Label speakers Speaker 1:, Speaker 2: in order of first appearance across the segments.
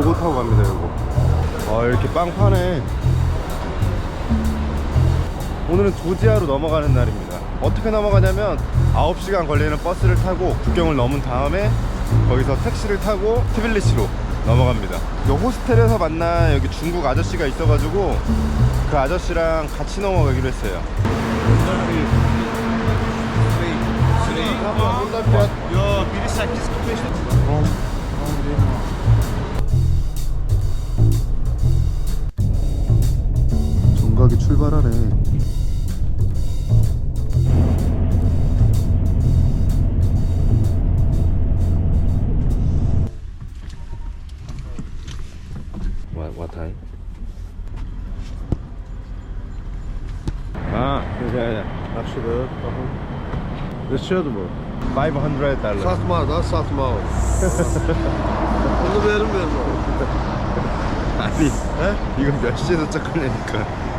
Speaker 1: 요거 타고 갑니다 요거. 아 이렇게 빵 파네. 오늘은 조지아로 넘어가는 날입니다. 어떻게 넘어가냐면 9시간 걸리는 버스를 타고 국경을 넘은 다음에 거기서 택시를 타고 트빌리시로 넘어갑니다. 요 호스텔에서 만난 여기 중국 아저씨가 있어가지고 그 아저씨랑 같이 넘어가기로 했어요
Speaker 2: Yo, biri 8.45'da.
Speaker 1: 정각이 출발하네 What, what time? 아, yeah, yeah.
Speaker 3: Yaxşıdır. Baxın. Neçədir bu?
Speaker 1: 500 dollar.
Speaker 3: Satma da, satma. Bunu verin, vermə.
Speaker 1: 아니, 이건 몇 시에 도착하려니까.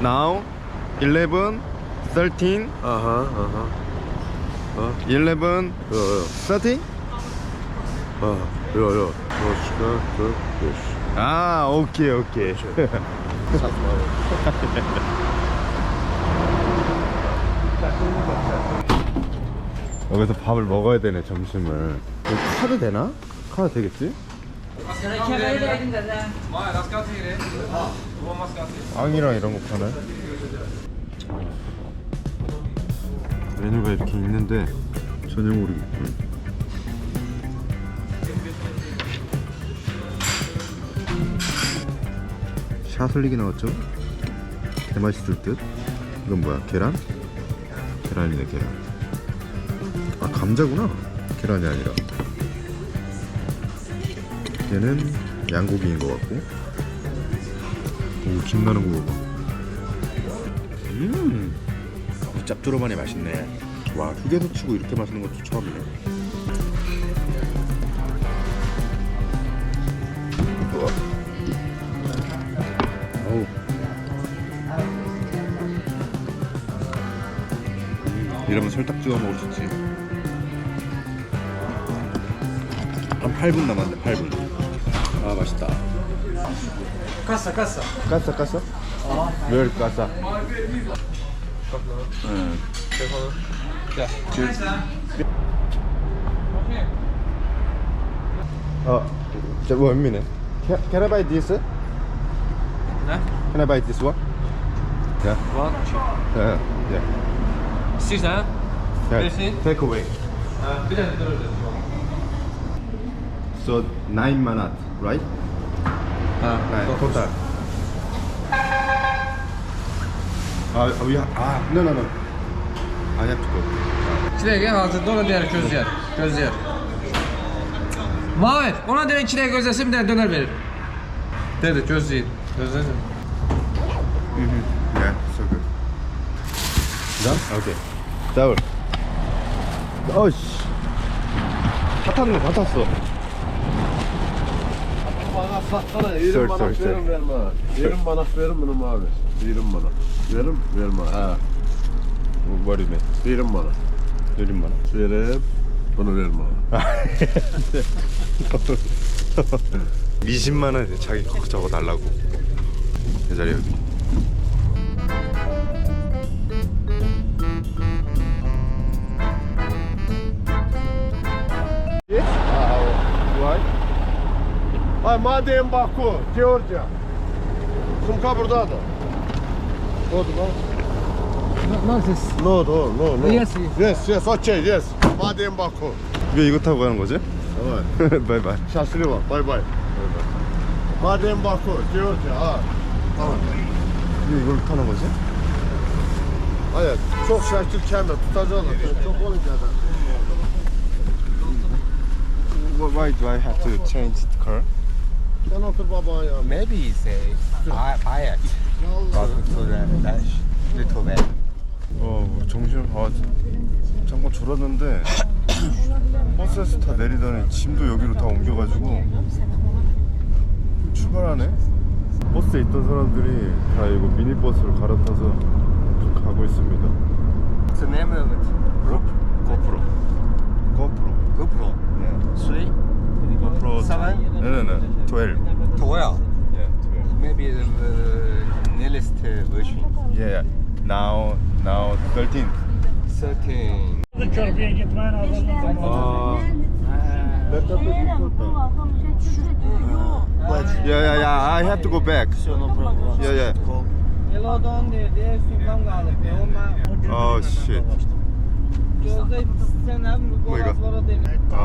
Speaker 1: Now, 11, 13,
Speaker 3: Aha, aha.
Speaker 1: 11,
Speaker 3: Yo, yo.
Speaker 1: 30?
Speaker 3: Ha, yo, yo. Başqa 45.
Speaker 1: 아, 오케이, 오케이. 여기서 밥을 먹어야 되네, 점심을. 이거 카드 되나? 카드 되겠지? 빵이랑 이런 거 파네. 메뉴가 이렇게 있는데 전혀 모르겠군. 샤슬릭이 나왔죠? 개맛있을 듯. 이건 뭐야? 계란? 계란이네 계란. 아 감자구나. 계란이 아니라. 얘는 양고기인 것 같고. 오 김나는 거 봐봐. 음. 짭조름하니 맛있네. 와 휴게소 치고 이렇게 맛있는 것도 처음이네. 어우. 음, 이러면 설탕 찍어 먹을 수 있지. 한 8분 남았네, 8분. 아, 맛있다. Kasa kasa. Kasa kasa. World kasa. Evet. Cheers. Oh, just one minute. Can, can I buy this?
Speaker 2: Ne?
Speaker 1: Can I buy this one? Yeah.
Speaker 2: One.
Speaker 1: Yeah. yeah.
Speaker 2: İstiyorsan
Speaker 1: ha?
Speaker 2: Yeah.
Speaker 1: Take away.
Speaker 2: Uh, bir dakika dur dur.
Speaker 1: So nine manat, right?
Speaker 2: Ha.
Speaker 1: Nine total. Uh, we have, ah, no, no, no. I have to go.
Speaker 2: Çilek hazır ona değer göz yer. Göz yer. Mahmut ona değer çilek gözlesin bir tane döner verir. Dedi göz yiyin. Gözlesin.
Speaker 1: Yeah, so good. Done? Okay. Sour. 어이씨. 다 탔네, 다 탔어.
Speaker 3: Bana satsana,
Speaker 1: Sor,
Speaker 3: 20
Speaker 1: sor, sor.
Speaker 3: verin, vermə. 20 manat verin bunu abi. 20 manat. Verim, vermə. Ha,
Speaker 1: What do you mean?
Speaker 3: 20 manat.
Speaker 1: 1만 원.
Speaker 3: Verim, bunu vermə.
Speaker 1: 20만 원 자기 거 적어 달라고. 내 자리 여기.
Speaker 3: Ay, madem Baku, Georgia. Sumka buradadır. Odur bak.
Speaker 2: No ses.
Speaker 3: No, no, no, no.
Speaker 2: Yes,
Speaker 3: Yes, yes, okay, yes. Madem Baku.
Speaker 1: 왜 이거 타고 가는 거지?
Speaker 3: Evet.
Speaker 1: 바이바이.
Speaker 3: Şaşırı var. Bay bay. Madem Baku, Georgia. Ha. Tamam.
Speaker 1: 왜 이걸 타는 거지?
Speaker 3: Hayır, çok şekil kemer tutacaklar. Çok olunca da.
Speaker 1: Why do I have to change the car?
Speaker 3: Sen otur baban ya.
Speaker 4: Maybe it's a buy it. But for the dash little bit.
Speaker 1: 어 정신 아 잠깐 졸았는데 버스에서 다 내리더니 짐도 여기로 다 옮겨가지고 출발하네 버스에 있던 사람들이 다 이거 미니버스를 갈아타서 가고 있습니다
Speaker 4: What's the name of it? Group?
Speaker 1: 고프로 고프
Speaker 4: or
Speaker 1: seven?
Speaker 4: No,
Speaker 1: no, no, twelve.
Speaker 4: Twelve.
Speaker 1: Yeah, twelve. Maybe the uh, nearest uh,
Speaker 4: version.
Speaker 3: Yeah. Now, now
Speaker 1: thirteen.
Speaker 5: Thirteen.
Speaker 1: Yeah, yeah, yeah. I have to go back. Yeah, yeah. Oh shit.
Speaker 6: Gözdə sənəm boğazlara dedi.
Speaker 1: 아,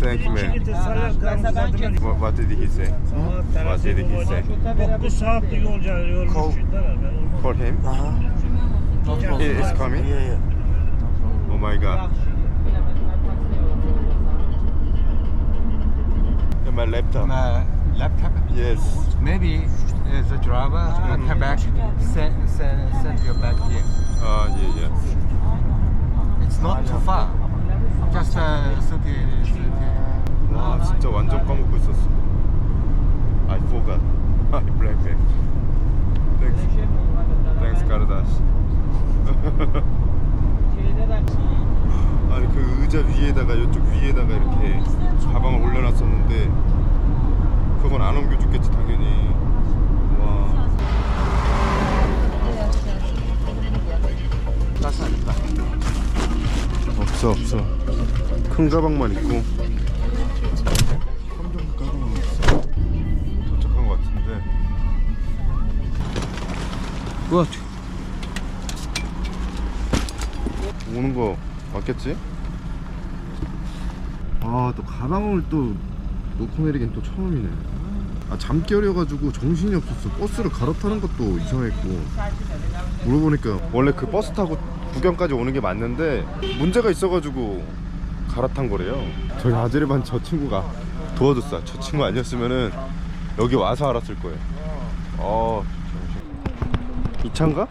Speaker 1: thank you man.
Speaker 6: Bəsə mən ki,
Speaker 1: What, what did he say? What did he say?
Speaker 6: şuta verə
Speaker 3: 9 saatlik yol yol
Speaker 4: Kol.
Speaker 1: For him? He is coming? Oh my god. Yeah, my laptop.
Speaker 4: My laptop.
Speaker 1: Yes.
Speaker 4: Maybe uh, the driver uh, come back, send, send, send you back here.
Speaker 1: 아, 예, 예.
Speaker 4: It's not too far. Just uh, 30, 30.
Speaker 1: 와, 진짜 완전 까먹고 있었어. I forgot. I blackback. Thanks. Thanks.
Speaker 6: Şeydə də
Speaker 1: 아니 그 의자 위에다가 이쪽 위에다가 이렇게 가방을 올려놨었는데 그건 안 옮겨줬겠지 당연히. 와. 없어 없어. 큰 가방만 있고. 도착한 것 같은데.
Speaker 2: Good.
Speaker 1: 오는 거 맞겠지? 아 또 가방을 또 놓고 내리긴 또 처음이네. 아 잠결이어가지고 정신이 없었어. 버스를 갈아타는 것도 이상했고. 물어보니까 원래 그 버스 타고 구경까지 오는 게 맞는데 문제가 있어가지고 갈아탄 거래요. 저희 아제르반 저 친구가 도와줬어. 저 친구 아니었으면은 여기 와서 알았을 거예요. 어 이 차인가?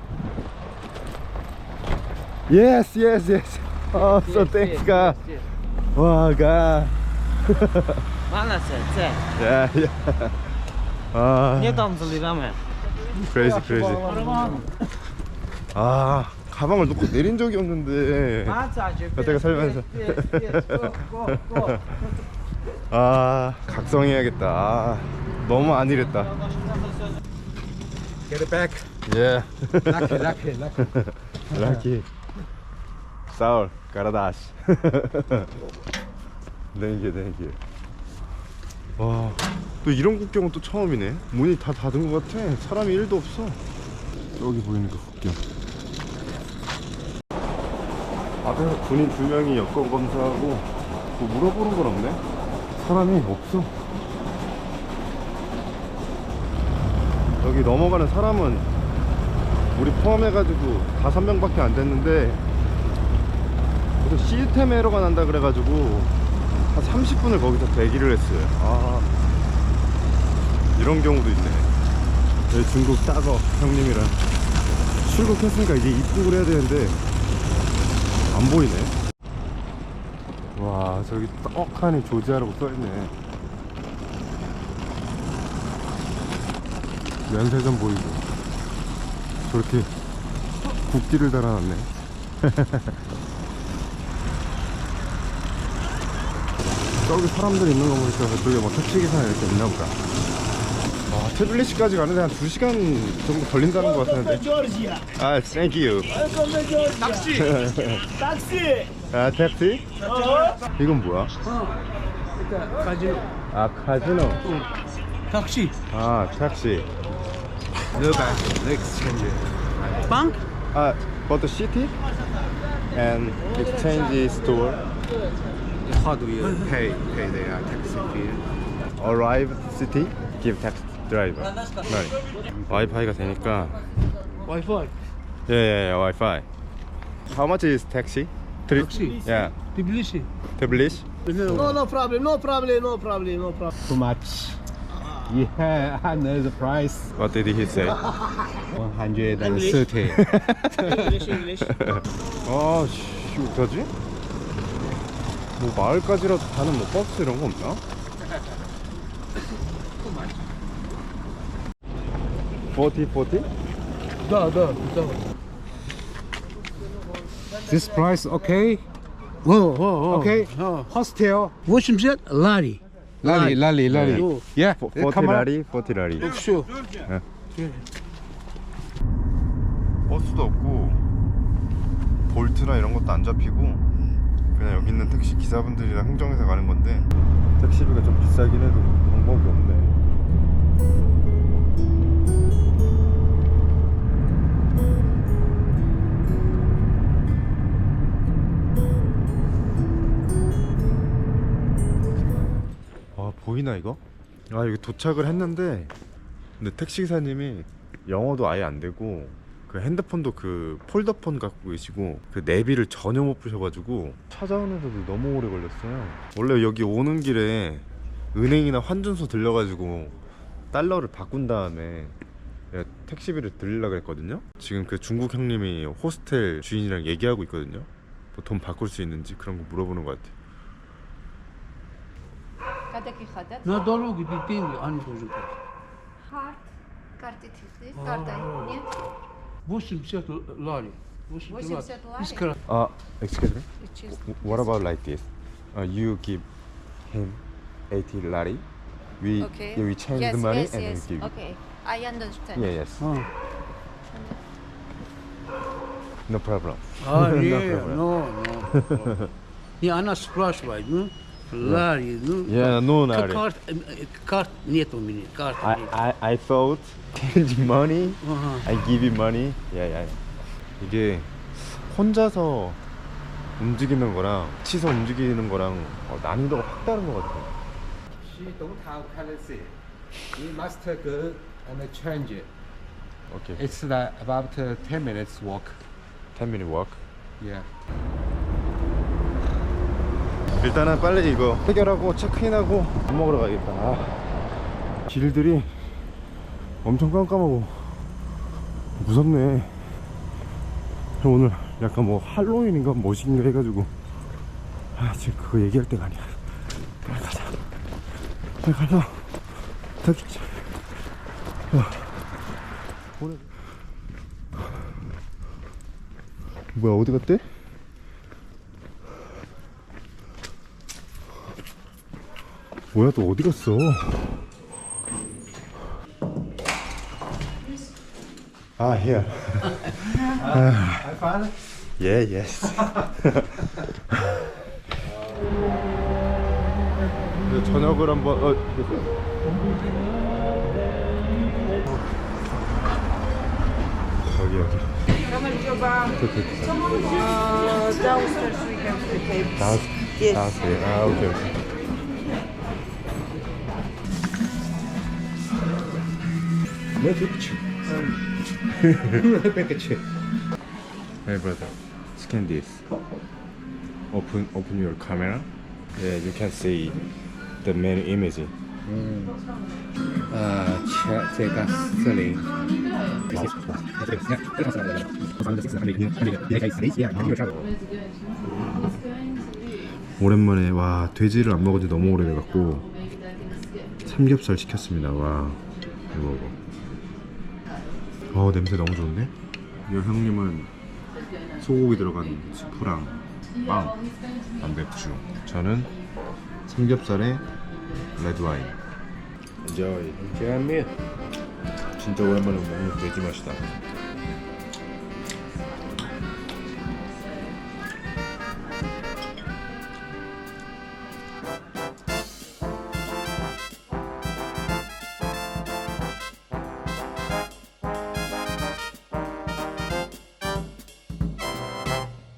Speaker 1: Yes. Oh, so thanks, God. Wow, Yeah, yeah. Ah,
Speaker 6: Niyə damcılayıram mən?
Speaker 1: crazy, crazy. 아, 가방을 놓고 내린 적이 없는데. 여태가 살면서. 아, 각성해야겠다. 아, 너무 안 일했다.
Speaker 4: Get it back.
Speaker 1: Yeah.
Speaker 4: Lucky, lucky, lucky.
Speaker 1: Lucky. Saul, Karadash. 땡큐, 땡큐. 와, 또 이런 국경은 또 처음이네. 문이 다 닫은 것 같아. 사람이 1도 없어. 저기 보이는 그 국경. 앞에서 군인 두 명이 여권 검사하고 뭐 물어보는 건 없네. 사람이 없어. 여기 넘어가는 사람은 우리 포함해가지고 다섯 명밖에 안 됐는데 무슨 시스템 에러가 난다 그래가지고 한 30분을 거기서 대기를 했어요. 아 이런 경우도 있네. 여기 중국 따거 형님이랑 출국했으니까 이제 입국을 해야 되는데 안 보이네. 와 저기 떡하니 조지아라고 써있네. 면세점 보이고. 저렇게 국기를 달아놨네. 저기 사람들 있는 거 보니까 그쪽에 뭐 택시기사 이렇게 있나 보다. 아, 트빌리시까지 가는데 한 2시간 정도 걸린다는 것 같았는데. 아, thank you.
Speaker 3: Taksi. Taksi.
Speaker 1: 아, 택시? 이건 뭐야?
Speaker 2: Kajino.
Speaker 1: 아, 카지노.
Speaker 2: Taxi.
Speaker 1: 아, 택시.
Speaker 4: No back. No exchange.
Speaker 2: Bank?
Speaker 1: 아, but the city and exchange store
Speaker 4: How do you pay pay the uh, taxi fee?
Speaker 1: arrive city give taxi driver. right. 와이파이가 되니까
Speaker 2: Wi-Fi.
Speaker 1: Yeah, yeah, yeah, Wi-Fi. How much is taxi? Three.
Speaker 2: Taxi?
Speaker 1: Yeah.
Speaker 2: Tbilisi.
Speaker 1: Tbilisi.
Speaker 5: No, no problem, no problem, no problem, no problem.
Speaker 4: Too much. Yeah, I know the price.
Speaker 1: What did he say?
Speaker 4: 130.
Speaker 5: English, English.
Speaker 1: 아, 씨, 어떡하지? 뭐 마을까지라도 가는 뭐 버스 이런 거 없나? 포티
Speaker 2: 포티? 나나 나.
Speaker 4: This price okay?
Speaker 2: 어, 어, 어.
Speaker 4: Okay.
Speaker 2: 어.
Speaker 4: Hostel.
Speaker 2: 50
Speaker 4: 라리. 라리 라리 라리. 어. Yeah.
Speaker 1: 포티라리 포티라리.
Speaker 5: 역시.
Speaker 1: 버스도 없고 볼트나 이런 것도 안 잡히고 그냥 여기 있는 택시 기사분들이랑 흥정해서 가는 건데 택시비가 좀 비싸긴 해도 방법이 없네 아 보이나 이거? 아 여기 도착을 했는데 근데 택시 기사님이 영어도 아예 안 되고 그 핸드폰도 그 폴더폰 갖고 계시고 그 내비를 전혀 못 부셔가지고 찾아오는데도 너무 오래 걸렸어요. 원래 여기 오는 길에 은행이나 환전소 들려가지고 달러를 바꾼 다음에 내가 택시비를 드리려고 했거든요. 지금 그 중국 형님이 호스텔 주인이랑 얘기하고 있거든요. 뭐돈 바꿀 수 있는지 그런 거 물어보는 것 같아요.
Speaker 7: Cadê que roda?
Speaker 5: Na dolu gibi değil hani çocuk.
Speaker 7: Hard. Карты тифли. Карта. Нет?
Speaker 5: 80 lari.
Speaker 7: 80 lari?
Speaker 5: It's
Speaker 1: correct. Uh, excuse me? What about like this? Uh, you give him 80 lari. We,
Speaker 7: okay.
Speaker 1: we change
Speaker 7: yes,
Speaker 1: the money
Speaker 7: yes,
Speaker 1: and
Speaker 7: yes.
Speaker 1: then give
Speaker 7: Okay, I understand.
Speaker 1: Yeah, yes.
Speaker 5: Oh.
Speaker 1: No problem.
Speaker 5: Ah,
Speaker 1: no
Speaker 5: yeah,
Speaker 1: problem.
Speaker 5: no, no. no. yeah, I'm not surprised by you. Hmm? лари, ну.
Speaker 1: Yeah, no
Speaker 5: К-
Speaker 1: lari.
Speaker 5: Карт, э, э, карт нет у меня, карты
Speaker 1: I,
Speaker 5: нет.
Speaker 1: I I thought change money.
Speaker 5: Ага.
Speaker 1: I give you money. Yeah, yeah. 이게 혼자서 움직이는 거랑 치서 움직이는 거랑 어, 난이도가 확 다른 것 같아요.
Speaker 4: She don't have currency. We must go and change it.
Speaker 1: Okay.
Speaker 4: It's like about uh, 10 minutes walk.
Speaker 1: 10 minute walk.
Speaker 4: Yeah.
Speaker 1: 일단은 빨리 이거 해결하고 체크인하고 밥 먹으러 가야겠다. 아, 길들이 엄청 깜깜하고 무섭네. 오늘 약간 뭐 할로윈인가 뭐신가 해가지고 아 지금 그거 얘기할 때가 아니야. 빨리 가자. 빨리 택시. 아, 오늘- 뭐야 어디 갔대? 뭐야 또 어디 갔어? 아 here.
Speaker 4: I found it.
Speaker 1: Yeah, yes. 저녁을 한번 어, 여기 여기. 다섯 개. 아 오케이 오케이.
Speaker 4: No picture. picture.
Speaker 1: Hey brother, scan this. Open open your camera. Yeah, you can see the main image.
Speaker 4: Uh, check, check us selling.
Speaker 1: 오랜만에 와 돼지를 안 먹은 지 너무 오래돼갖고 삼겹살 시켰습니다. 와 이거 먹어. 어 냄새 너무 좋은데? 이 형님은 소고기 들어간 스프랑 빵, 맥주. 저는 삼겹살에 레드 와인. enjoy.
Speaker 4: Jeremy.
Speaker 1: 진짜 오랜만에 먹는 돼지 맛이다.